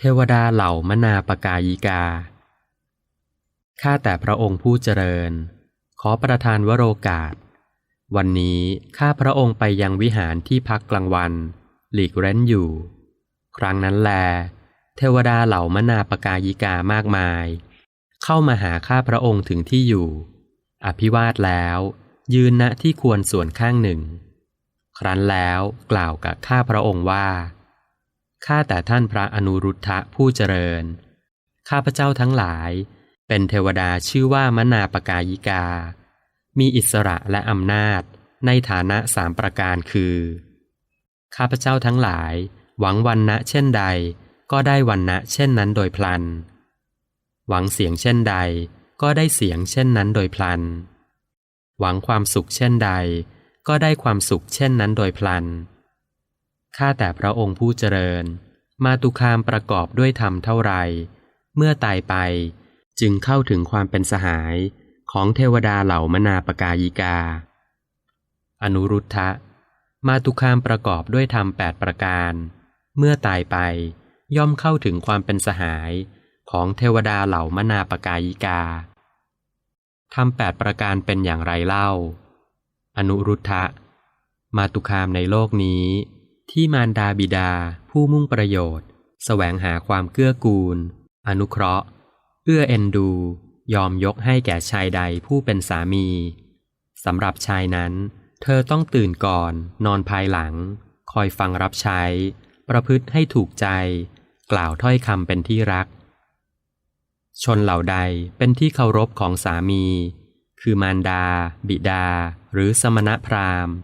เทวดาเหล่ามนาปกายิกา ข้าแต่พระองค์ผู้เจริญ ขอประทานวโรกาส วันนี้ข้าพระองค์ไปยังวิหารที่พักกลางวัน หลีกเร้นอยู่ ครั้งนั้นแล เทวดาเหล่ามนาปกายิกามากมาย เข้ามาหาข้าพระองค์ถึงที่อยู่ อภิวาทแล้ว ยืนณที่ควรส่วนข้างหนึ่ง ครั้นแล้วกล่าวกับข้าพระองค์ว่า ข้าแต่ท่านพระอนุรุทธะผู้เจริญ ข้าพเจ้าทั้งหลาย เป็นเทวดาชื่อว่ามนาปกายิกา มีอิสระและอำนาจในฐานะสามประการคือ ข้าพเจ้าทั้งหลาย หวังวันณะเช่นใด ก็ได้วันณะเช่นนั้นโดยพลัน หวังเสียงเช่นใด ก็ได้เสียงเช่นนั้นโดยพลัน หวังความสุขเช่นใด ก็ได้ความสุขเช่นนั้นโดยพลัน ข้าแต่พระองค์ผู้เจริญ มาตุคามประกอบด้วยธรรมเท่าไร เมื่อตายไปจึงเข้าถึงความเป็นสหายของเทวดาเหล่ามนาปกายิกา อนุรุทธะ มาตุคามประกอบด้วยธรรมแปดประการ เมื่อตายไปย่อมเข้าถึงความเป็นสหายของเทวดาเหล่ามนาปกายิกาธรรมแปดประการเป็นอย่างไรเล่า อนุรุทธะ มาตุคามในโลกนี้ ที่มารดาบิดาผู้มุ่งประโยชน์แสวงหาความเกื้อกูล อนุเคราะห์ เอื้อเอ็นดู ยอมยกให้แก่ชายใดผู้เป็นสามีสำหรับชายนั้น เธอต้องตื่นก่อน นอนภายหลัง คอยฟังรับใช้ ประพฤติให้ถูกใจ กล่าวถ้อยคำเป็นที่รัก ชนเหล่าใดเป็นที่เคารพของสามี คือมารดา บิดา หรือสมณพราหมณ์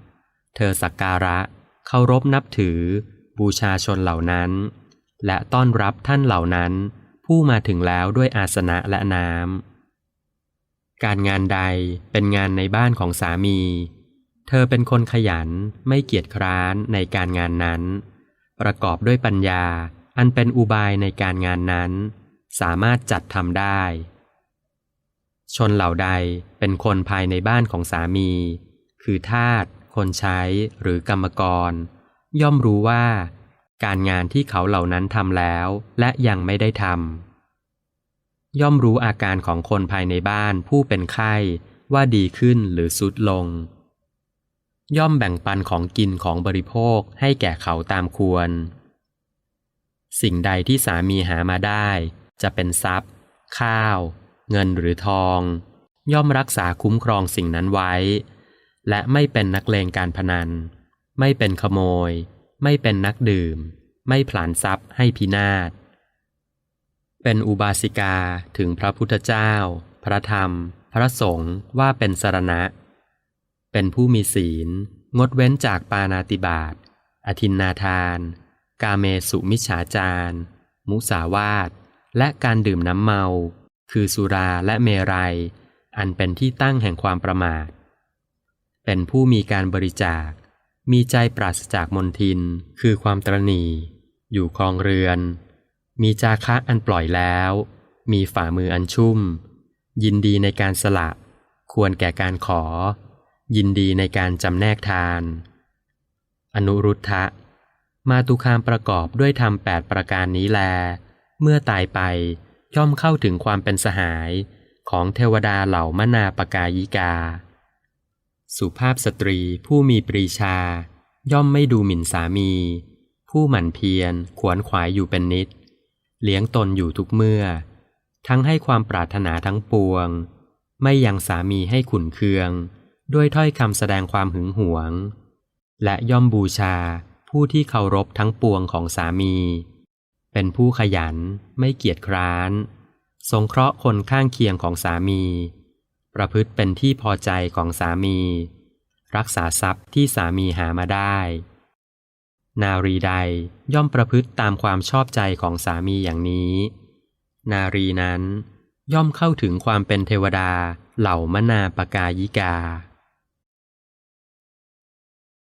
เธอสักการะ เคารพนับถือ บูชาชนเหล่านั้น และต้อนรับท่านเหล่านั้น ผู้มาถึงแล้วด้วยอาสนะและน้ำการงานใดเป็นงานในบ้านของสามี เธอเป็นคนขยันไม่เกียจคร้านในการงานนั้น ประกอบด้วยปัญญาอันเป็นอุบายในการงานนั้น สามารถจัดทำได้ ชนเหล่าใดเป็นคนภายในบ้านของสามี คือทาส คนใช้หรือกรรมกร ย่อมรู้ว่า การงานที่เขาเหล่านั้นทำแล้ว และยังไม่ได้ทำย่อมรู้อาการของคนภายในบ้านผู้เป็นไข้ว่าดีขึ้นหรือสุดลง ย่อมแบ่งปันของกินของบริโภคให้แก่เขาตามควร สิ่งใดที่สามีหามาได้ จะเป็นทรัพย์ ข้าว เงินหรือทอง ย่อมรักษาคุ้มครองสิ่งนั้นไว้ และไม่เป็นนักเลงการพนัน ไม่เป็นขโมย ไม่เป็นนักดื่ม ไม่ผลานทรัพย์ให้พินาศ เป็นอุบาสิกาถึงพระพุทธเจ้า พระธรรม พระสงฆ์ว่าเป็นสรณะ เป็นผู้มีศีล งดเว้นจากปานาติบาตอธินนาทาน กาเมสุมิฉาจาร มุสาวาท และการดื่มน้ำเมา คือสุราและเมรัย อันเป็นที่ตั้งแห่งความประมาท เป็นผู้มีการบริจาค มีใจปราศจากมนทิน คือความตรณีอยู่คลองเรือน มีจาคะอันปล่อยแล้ว มีฝ่ามืออันชุ่ม ยินดีในการสละ ควรแก่การขอ ยินดีในการจำแนกทาน อนุรุทธะ มาตุคามประกอบด้วยธรรมแปดประการนี้แล เมื่อตายไปย่อมเข้าถึงความเป็นสหายของเทวดาเหล่ามนาปกายิกา สุภาพสตรีผู้มีปรีชา ย่อมไม่ดูหมิ่นสามี ผู้หมั่นเพียรขวนขวายอยู่เป็นนิด เลี้ยงตนอยู่ทุกเมื่อ ทั้งให้ความปรารถนาทั้งปวง ไม่ยังสามีให้ขุนเคือง ด้วยถ้อยคำแสดงความหึงหวง และย่อมบูชาผู้ที่เคารพทั้งปวงของสามี เป็นผู้ขยันไม่เกียจคร้าน สงเคราะห์คนข้างเคียงของสามี ประพฤติเป็นที่พอใจของสามี รักษาทรัพย์ที่สามีหามาได้ นารีใดย่อมประพฤติตามความชอบใจของสามีอย่างนี้ นารีนั้นย่อมเข้าถึงความเป็นเทวดาเหล่ามนาปกายิกา